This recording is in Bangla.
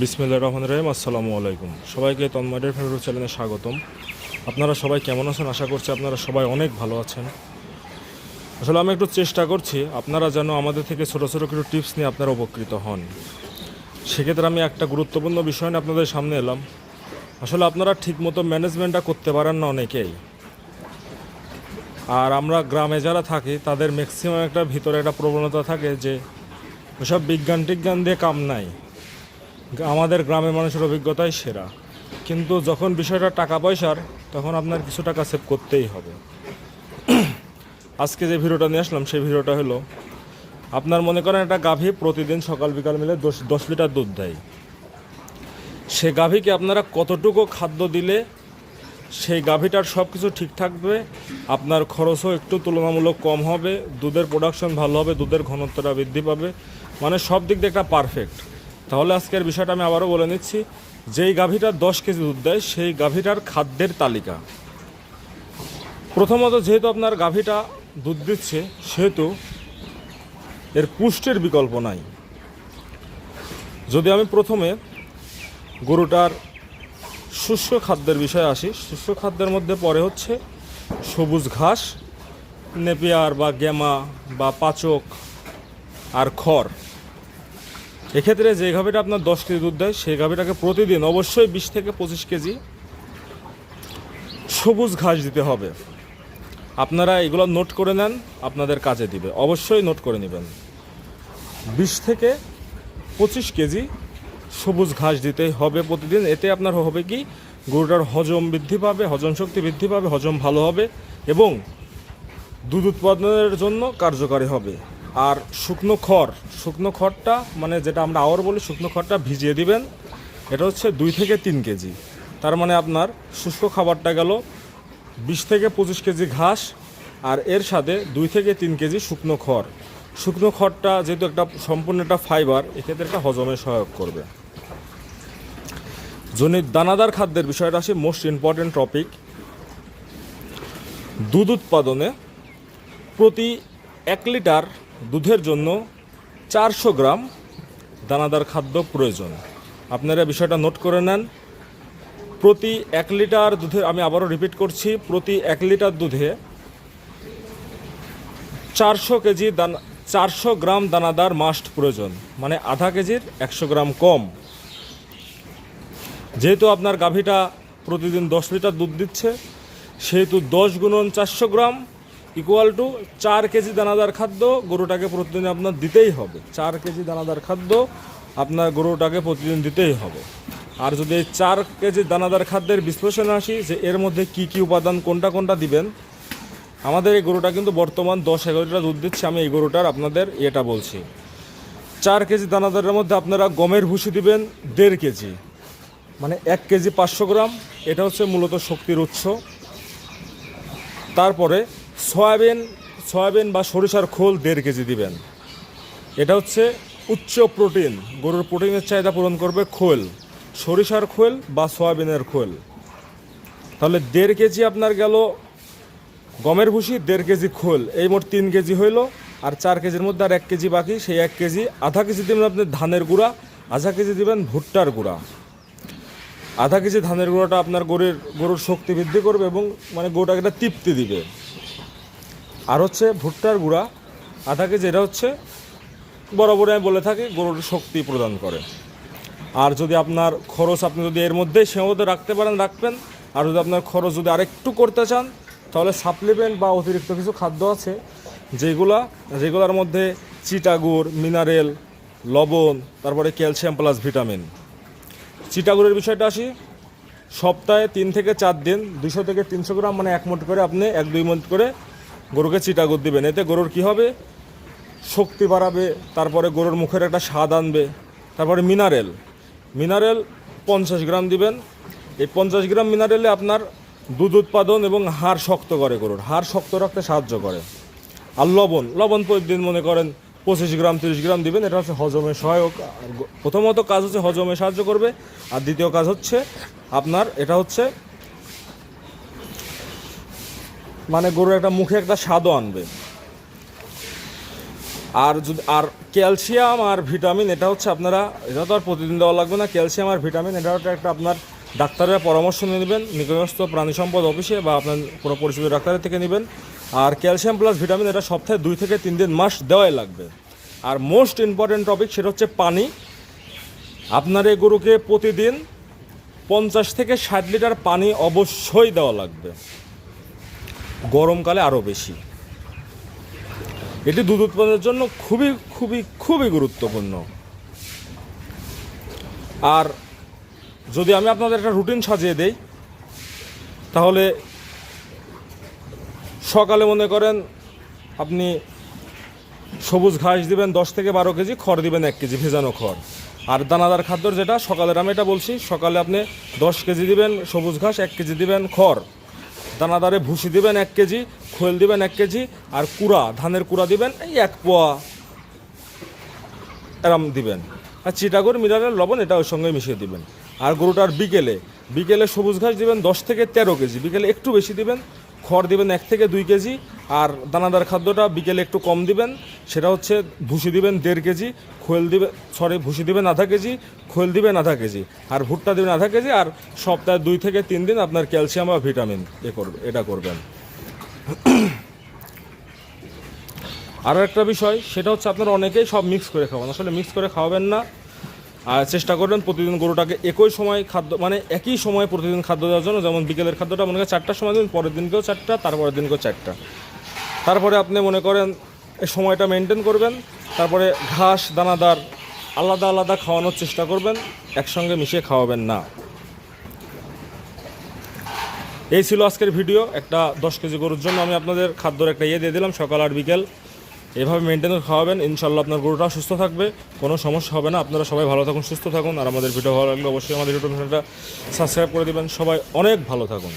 বিসমিল্লা রহমান রহিম, আসসালামু আলাইকুম। সবাইকে তন্মারের ফেরত চ্যানেলে স্বাগতম। আপনারা সবাই কেমন আছেন? আশা করছি আপনারা সবাই অনেক ভালো আছেন। আসলে আমি একটু চেষ্টা করছি, আপনারা যেন আমাদের থেকে ছোটো ছোটো কিছু টিপস নিয়ে আপনারা উপকৃত হন। সেক্ষেত্রে আমি একটা গুরুত্বপূর্ণ বিষয় নিয়ে আপনাদের সামনে এলাম। আসলে আপনারা ঠিকমতো ম্যানেজমেন্টটা করতে পারেন না অনেকেই। আর আমরা গ্রামে যারা থাকি, তাদের ম্যাক্সিমাম একটা ভিতরে একটা প্রবণতা থাকে যে ওসব বিজ্ঞান টিজ্ঞান দিয়ে কাম নাই। আমাদের গ্রামের মানুষের অভিজ্ঞতাই সেরা। কিন্তু যখন বিষয়টা টাকা পয়সার তখন আপনার কিছু টাকা সেভ করতেই হবে। আজকে যে ভিডিওটা নিয়ে আসলাম, সেই ভিডিওটা হলো, আপনার মনে করেন একটা গাভী প্রতিদিন সকাল বিকাল মিলে দশ দশ লিটার দুধ দেয়। সে গাভীকে আপনারা কতটুকু খাদ্য দিলে সেই গাভীটার সব কিছু ঠিক থাকবে, আপনার খরচও একটু তুলনামূলক কম হবে, দুধের প্রোডাকশন ভালো হবে, দুধের ঘনত্বটা বৃদ্ধি পাবে মানে সব দিক দিয়ে একটা পারফেক্ট তাহলে আজকের বিষয়টা আমি আবারও বলে নিচ্ছি। যেই গাভীটা দশ কেজি দুধ দেয়, সেই গাভীটার খাদ্যের তালিকা। প্রথমত যেহেতু আপনার গাভীটা দুধ দিচ্ছে, সেহেতু এর পুষ্টির বিকল্প নাই। যদি আমি প্রথমে গরুটার শুষ্ক খাদ্যের বিষয়ে আসি, শুষ্ক খাদ্যের মধ্যে পরে হচ্ছে সবুজ ঘাস, নেপিয়ার বা গেমা বা পাচক আর খড়। এক্ষেত্রে যে গাভীটা আপনার দশ কেজি দুধ দেয়, সেই গাভীটাকে প্রতিদিন অবশ্যই বিশ থেকে পঁচিশ কেজি সবুজ ঘাস দিতে হবে। আপনারা এগুলো নোট করে নেন, আপনাদের কাজে দিবে। অবশ্যই নোট করে নেবেন। বিশ থেকে পঁচিশ কেজি সবুজ ঘাস দিতে হবে প্রতিদিন। এতে আপনার হবে কি? গরুটার হজম বৃদ্ধি পাবে, হজম শক্তি বৃদ্ধি পাবে, হজম ভালো হবে এবং দুধ উৎপাদনের জন্য কার্যকারী হবে। আর শুকনো খড়, শুকনো খড়টা মানে যেটা আমরা আওয়ার বলি, শুকনো খড়টা ভিজিয়ে দিবেন। এটা হচ্ছে দুই থেকে তিন কেজি। তার মানে আপনার শুষ্ক খাবারটা গেল বিশ থেকে পঁচিশ কেজি ঘাস, আর এর সাথে দুই থেকে তিন কেজি শুকনো খড়। শুকনো খড়টা যেহেতু একটা সম্পূর্ণ একটা ফাইবার, এক্ষেত্রে একটা হজমে সহায়ক করবে। যদি দানাদার খাদ্যের বিষয়টা আসে মোস্ট ইম্পর্টেন্ট টপিক দুধ উৎপাদনে প্রতি এক লিটার দুধের জন্য চারশো গ্রাম দানাদার খাদ্য প্রয়োজন। আপনারা বিষয়টা নোট করে নেন। প্রতি এক লিটার দুধে আমি আবারও রিপিট করছি, প্রতি এক লিটার দুধে চারশো কেজি দানা, চারশো গ্রাম দানাদার মাস্ট প্রয়োজন মানে আধা কেজির একশো গ্রাম কম। যেহেতু আপনার গাভীটা প্রতিদিন দশ লিটার দুধ দিচ্ছে, সেহেতু দশ গুণন চারশো গ্রাম ইকুয়াল টু চার কেজি দানাদার খাদ্য, গরুটাকে প্রতিদিন আপনার দিতেই হবে। চার কেজি দানাদার খাদ্য আপনার গরুটাকে প্রতিদিন দিতেই হবে। আর যদি এই চার কেজি দানাদার খাদ্যের বিশ্লেষণে আসি যে এর মধ্যে কি কি উপাদান কোনটা কোনটা দিবেন, আমাদের এই গরুটা কিন্তু বর্তমান দশ এগারো লিটার দুধ দিচ্ছে, আমি এই গরুটার আপনাদের এটা বলছি। চার কেজি দানাদারের মধ্যে আপনারা গমের ভুসি দিবেন দেড় কেজি মানে এক কেজি পাঁচশো গ্রাম, এটা হচ্ছে মূলত শক্তির উৎস। তারপরে সয়াবিন সয়াবিন বা সরিষার খোল দেড় কেজি দিবেন। এটা হচ্ছে উচ্চ প্রোটিন। গরুর প্রোটিনের চাহিদা পূরণ করবে খোল, সরিষার খোল বা সয়াবিনের খোল। তাহলে দেড় কেজি আপনার গেল গমের ভুসি, দেড় কেজি খোল। এই মোট তিন কেজি হইল, আর চার কেজির মধ্যে আর এক কেজি বাকি। সেই এক কেজি, আধা কেজি দিবেন আপনি ধানের গুঁড়া, আধা কেজি দিবেন ভুট্টার গুঁড়া। আধা কেজি ধানের গুঁড়োটা আপনার গরুর গরুর শক্তি বৃদ্ধি করবে এবং মানে গরুটাকে একটা তৃপ্তি দিবে। আর হচ্ছে ভুট্টার গুঁড়া আধা কেজি এটা হচ্ছে বরাবরই আমি বলে থাকি, গরুর শক্তি প্রদান করে। আর যদি আপনার খরচ আপনি যদি এর মধ্যে সীমাবদ্ধ রাখতে পারেন, রাখবেন। আর যদি আপনার খরচ যদি আরেকটু করতে চান, তাহলে সাপ্লিমেন্ট বা অতিরিক্ত কিছু খাদ্য আছে, যেগুলা, যেগুলোর মধ্যে চিটাগুড় মিনারেল, লবণ, তারপরে ক্যালসিয়াম প্লাস ভিটামিন। চিটাগুড়ের বিষয়টা আসি, সপ্তাহে তিন থেকে চার দিন দুশো থেকে তিনশো গ্রাম মানে এক মুঠ করে আপনি এক দুই মুঠ করে গরুকে চিটাগুড় দিবেন। এতে গরুর কি হবে? শক্তি বাড়াবে, তারপরে গরুর মুখের একটা স্বাদ আনবে, তারপরে মিনারেল। মিনারেল পঞ্চাশ গ্রাম দিবেন। এই পঞ্চাশ গ্রাম মিনারেলে আপনার দুধ উৎপাদন এবং হাড় শক্ত করে গরুর। হাড় শক্ত রাখতে সাহায্য করে। আর লবণ লবণ প্রতিদিন মনে করেন পঁচিশ গ্রাম, তিরিশ গ্রাম দিবেন। এটা হচ্ছে হজমে সহায়ক। প্রথমত কাজ হচ্ছে হজমে সাহায্য করবে। আর দ্বিতীয় কাজ হচ্ছে আপনার, এটা হচ্ছে মানে গরুর একটা মুখে একটা স্বাদও আনবে। আর যদি আর ক্যালসিয়াম আর ভিটামিন, এটা হচ্ছে আপনারা এটা তো আর প্রতিদিন দেওয়া লাগবে না। ক্যালসিয়াম আর ভিটামিন, এটা হচ্ছে একটা আপনার ডাক্তারের পরামর্শ নিয়ে নেবেন। নিকটস্থ প্রাণী সম্পদ অফিসে বা আপনার কোনো পরিচিত ডাক্তারের থেকে নেবেন। আর ক্যালসিয়াম প্লাস ভিটামিন, এটা সপ্তাহে দুই থেকে তিন দিন মাস দেওয়াই লাগবে। আর মোস্ট ইম্পর্টেন্ট টপিক সেটা হচ্ছে পানি। আপনার এই গরুকে প্রতিদিন পঞ্চাশ থেকে ষাট লিটার পানি অবশ্যই দেওয়া লাগবে। গরমকালে আরও বেশি। এটি দুধ উৎপাদনের জন্য খুবই খুবই খুবই গুরুত্বপূর্ণ। আর যদি আমি আপনাদের একটা রুটিন সাজিয়ে দেই, তাহলে সকালে মনে করেন আপনি সবুজ ঘাস দিবেন দশ থেকে বারো কেজি, খড় দিবেন এক কেজি, ভেজানো খড়। আর দানাদার খাদ্যর যেটা, সকালের আমি এটা বলছি, সকালে আপনি দশ কেজি দিবেন সবুজ ঘাস, এক কেজি দিবেন খড়। দানাদারে ভুসি দিবেন এক কেজি, খোল দিবেন এক কেজি, আর কুড়া, ধানের কুড়া দিবেন, এই এক পোয়া এরম দিবেন। আর চিটাগর মিনারেল লবণ এটা ওই সঙ্গে মিশিয়ে দিবেন। আর গরুটার বিকেলে বিকেলে সবুজ ঘাস দিবেন দশ থেকে তেরো কেজি, বিকেলে একটু বেশি দিবেন খড় দিবেন এক থেকে দুই কেজি আর দানাদার খাদ্যটা বিকেলে একটু কম দিবেন। সেটা হচ্ছে ভুসি দিবেন দেড় কেজি, খোল দিবেন সরি ভুসি দিবেন আধা কেজি, খোল দিবেন আধা কেজি আর ভুট্টা দিবেন আধা কেজি আর সপ্তাহে দুই থেকে তিন দিন আপনার ক্যালসিয়াম বা ভিটামিন এ করবে এটা করবেন। আরও একটা বিষয়, সেটা হচ্ছে আপনারা অনেকেই সব মিক্স করে খাওয়ান। আসলে মিক্স করে খাওয়াবেন না। আর চেষ্টা করবেন প্রতিদিন গরুটাকে একই সময় খাদ্য মানে একই সময় প্রতিদিন খাদ্য দেওয়ার জন্য, যেমন বিকেলের খাদ্যটা মনে করেন চারটার সময় দিন, পরের দিনকেও চারটা, তারপরের দিনকেও চারটা। তারপরে আপনি মনে করেন এই সময়টা মেনটেন করবেন, তারপরে ঘাস, দানাদার আলাদা আলাদা খাওয়ানোর চেষ্টা করবেন, একসঙ্গে মিশিয়ে খাওয়াবেন না। এই ছিল আজকের ভিডিও। একটা দশ কেজি গরুর জন্য আমি আপনাদের খাদ্যর একটা ইয়ে দিয়ে দিলাম, সকাল আর বিকেল। এভাবে মেনটেন খাওয়াবেন। ইনশাল্লাহ আপনার গরুটা সুস্থ থাকবে, কোনো সমস্যা হবে না। আপনারা সবাই ভালো থাকুন, সুস্থ থাকুন। আর আমাদের ভিডিও ভালো লাগলে অবশ্যই আমাদের ইউটিউব চ্যানেলটা সাবস্ক্রাইব করে দেবেন। সবাই অনেক ভালো থাকুন।